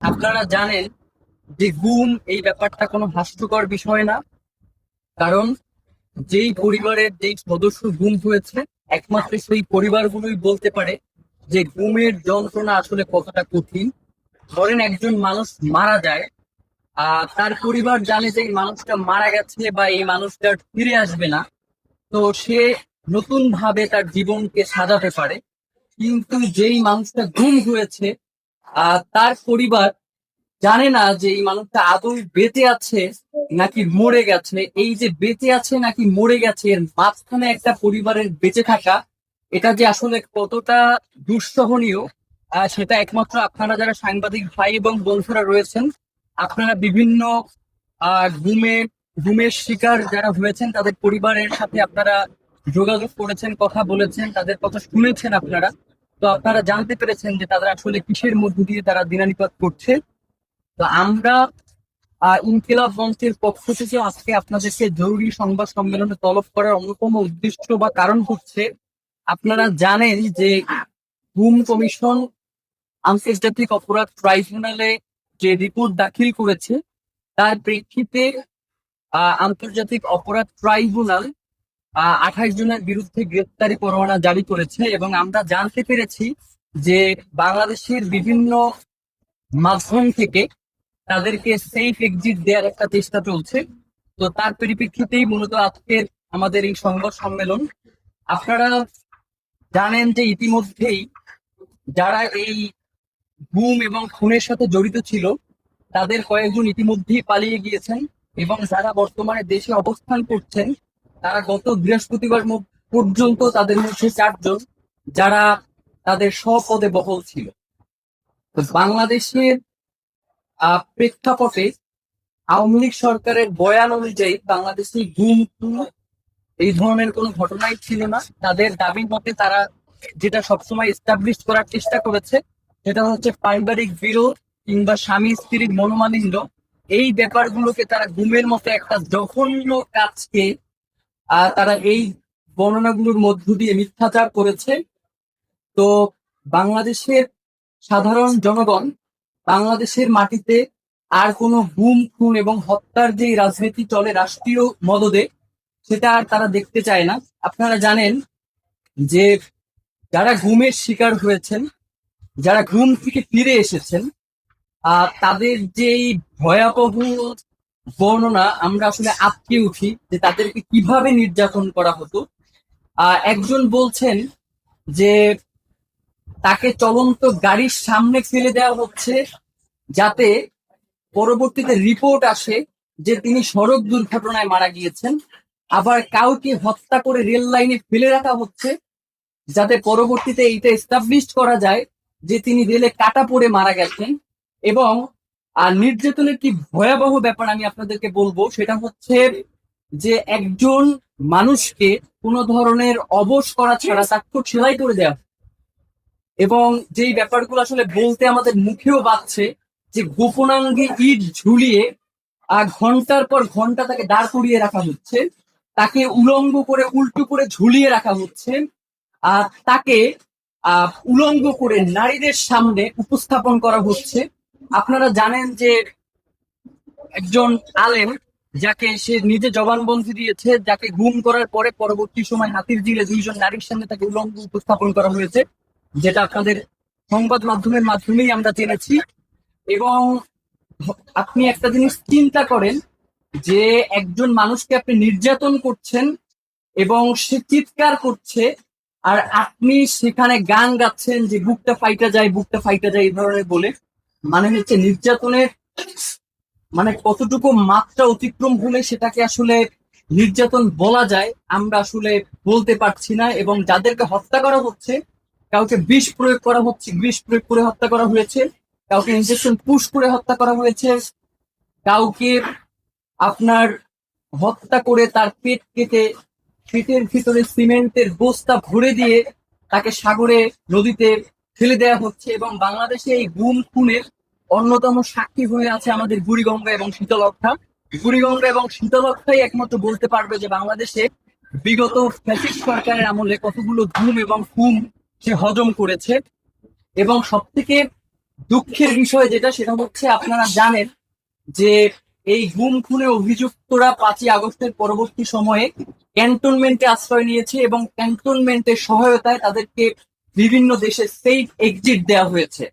আপনারা জানেন যে গুম এই ব্যাপারটা কোনো হাস্যকর বিষয় না, কারণ যেই পরিবারের যেই সদস্য গুম হয়েছে, একমাত্র সেই পরিবারগুলোই বলতে পারে যে গুমের যন্ত্রণা আসলে কতটা কঠিন। ধরেন একজন মানুষ মারা যায়, আর তার পরিবার জানে যে এই মানুষটা মারা গেছে বা এই মানুষটা ফিরে আসবে না, তো সে নতুন ভাবে তার জীবনকে সাজাতে পারে। কিন্তু যেই মানুষটা গুম হয়েছে তার পরিবার জানে না যে এই মানুষটা আদৌ বেঁচে আছে নাকি মরে গেছে। এই যে বেঁচে আছে নাকি মরে গেছে, এর মাঝখানে একটা পরিবারের বেঁচে থাকা, এটা যে আসলে কতটা দুঃসহনীয় সেটা একমাত্র আপনারা যারা সাংবাদিক ভাই এবং বন্ধুরা রয়েছেন, আপনারা বিভিন্ন গুমের গুমের শিকার যারা হয়েছেন, তাদের পরিবারের সাথে আপনারা যোগাযোগ করেছেন, কথা বলেছেন, তাদের কথা শুনেছেন আপনারা। তো আপনারা জানতে পেরেছেন যে তারা আসলে কিসের মধ্য দিয়ে তারা দিনানিপাত করছে। তো আমরা ইনকিলাব মঞ্চের পক্ষ থেকে আজকে আপনাদেরকে জরুরি সংবাদ সম্মেলনে তলব করার অন্যতম উদ্দেশ্য বা কারণ হচ্ছে, আপনারা জানেন যে গুম কমিশন আন্তর্জাতিক অপরাধ ট্রাইব্যুনালে যে রিপোর্ট দাখিল করেছে, তার প্রেক্ষিতে আন্তর্জাতিক অপরাধ ট্রাইব্যুনাল আঠাশ জনের বিরুদ্ধে গ্রেপ্তারি পরোয়ানা জারি করেছে এবং আমরা জানতে পেরেছি যে বাংলাদেশের বিভিন্ন মাধ্যম থেকে তাদেরকে সেফ এক্সিট দেওয়ার একটা চেষ্টা চলছে। তো তার পরিপ্রেক্ষিতেই মূলত আজকের আমাদের এই সংবাদ সম্মেলন। আপনারা জানেন যে ইতিমধ্যেই যারা এই গুম এবং খুনের সাথে জড়িত ছিল, তাদের কয়েকজন ইতিমধ্যেই পালিয়ে গিয়েছেন এবং যারা বর্তমানে দেশে অবস্থান করছেন তারা গত বৃহস্পতিবার পর্যন্ত তাদের মধ্যে চারজন যারা তাদের স্বপদে বহল ছিল। বাংলাদেশের প্রেক্ষাপটে আওয়ামী লীগ সরকারের বয়ান অনুযায়ী বাংলাদেশে গুম এই ধরনের কোনো ঘটনাই ছিল না। তাদের দাবির মতে তারা যেটা সবসময় এস্টাবলিশ করার চেষ্টা করেছে, সেটা হচ্ছে পারিবারিক বিরোধ কিংবা স্বামী স্ত্রীর মনোমালিন্য। এই ব্যাপারগুলোকে তারা গুমের মতো একটা জঘন্য কাজকে তারা এই বর্ণনাগুলোর মধ্য দিয়ে মিথ্যাচার করেছে। তো বাংলাদেশের সাধারণ জনগণ বাংলাদেশের মাটিতে আর কোনো গুম খুন এবং হত্যার যে রাজনীতি চলে রাষ্ট্রীয় মদদে, সেটা আর তারা দেখতে চায় না। আপনারা জানেন যে যারা ঘুমের শিকার হয়েছেন, যারা ঘুম থেকে ফিরে এসেছেন তাদের যেই ভয়াবহ বর্ণনা আমরা আসলে আটকে উঠি যে তাদেরকে কীভাবে নির্যাতন করা হতো। একজন বলছেন যে তাকে চলন্ত গাড়ির সামনে ফেলে দেওয়া হচ্ছে যাতে পরবর্তীতে রিপোর্ট আসে যে তিনি সড়ক দুর্ঘটনায় মারা গিয়েছেন। আবার কাউকে হত্যা করে রেল লাইনে ফেলে রাখা হচ্ছে যাতে পরবর্তীতে এইটা এস্টাবলিশ করা যায় যে তিনি রেলে কাটা পড়ে মারা গেছেন এবং আর নির্যাতনের কি ভয়াবহ ব্যাপার আমি আপনাদেরকে বলব সেটা হচ্ছে যে একজন মানুষকে কোনো ধরনের অবশ করা ছাড়া তাকে সেলাই করে দেওয়া এবং যেই ব্যাপারগুলো আসলে বলতে আমাদের মুখেও বাজছে যে গোপনাঙ্গে ইট ঝুলিয়ে আর ঘণ্টার পর ঘণ্টা তাকে দাঁড় করিয়ে রাখা হচ্ছে তাকে উলঙ্গ করে উল্টো করে ঝুলিয়ে রাখা হচ্ছে আর তাকে আহ, উলঙ্গ করে নারীদের সামনে উপস্থাপন করা হচ্ছে। আপনারা জানেন যে একজন আলেম যাকে সে নিজে জবানবন্দি দিয়েছে, যাকে গুম করার পরে পরবর্তী সময় হাতির জিলে দুইজন নারীর সামনে তাকে উলঙ্গ উপস্থাপন করা হয়েছে, যেটা আপনাদের সংবাদ মাধ্যমের মাধ্যমেই আমরা জেনেছি। এবং আপনি একটা জিনিস চিন্তা করেন যে একজন মানুষকে আপনি নির্যাতন করছেন এবং সে চিৎকার করছে, আর আপনি সেখানে গান গাচ্ছেন যে, বুকটা ফাইটা যায়, বুকটা ফাইটা যায় এই ধরনের বলে। মানে হচ্ছে নির্যাতনের মানে কতটুকু মাত্রা অতিক্রম হলে সেটাকে আসলে নির্যাতন বলা যায়, আমরা আসলে বলতে পারছি না এবং যাদেরকে হত্যা করা হচ্ছে, কাউকে বিষ প্রয়োগ করা হচ্ছে, বিষ প্রয়োগ করে হত্যা করা হয়েছে, কাউকে ইনজেকশন পুশ করে হত্যা করা হয়েছে, কাউকে আপনার হত্যা করে তার পেট কেটে, পেটের ভিতরে সিমেন্টের বস্তা ভরে দিয়ে তাকে সাগরে, নদীতে ফেলে দেওয়া হচ্ছে এবং বাংলাদেশে এই গুম খুনের অন্যতম সাক্ষী হয়ে আছে আমাদের বুড়িগঙ্গা এবং শীতলক্ষা বুড়িগঙ্গা এবং শীতলক্ষাই একমাত্র বলতে পারবে যে বাংলাদেশে বিগত ফ্যাসিস্ট সরকারের আমলে কতগুলো গুম এবং খুন সে হজম করেছে। এবং সব থেকে দুঃখের বিষয় যেটা, সেটা হচ্ছে আপনারা জানেন যে এই গুম খুনে অভিযুক্তরা পাঁচই আগস্টের পরবর্তী সময়ে ক্যান্টনমেন্টে আশ্রয় নিয়েছে এবং ক্যান্টনমেন্টের সহায়তায় তাদেরকে বিভিন্ন দেশে সেফ এক্সিট দেওয়া হয়েছে।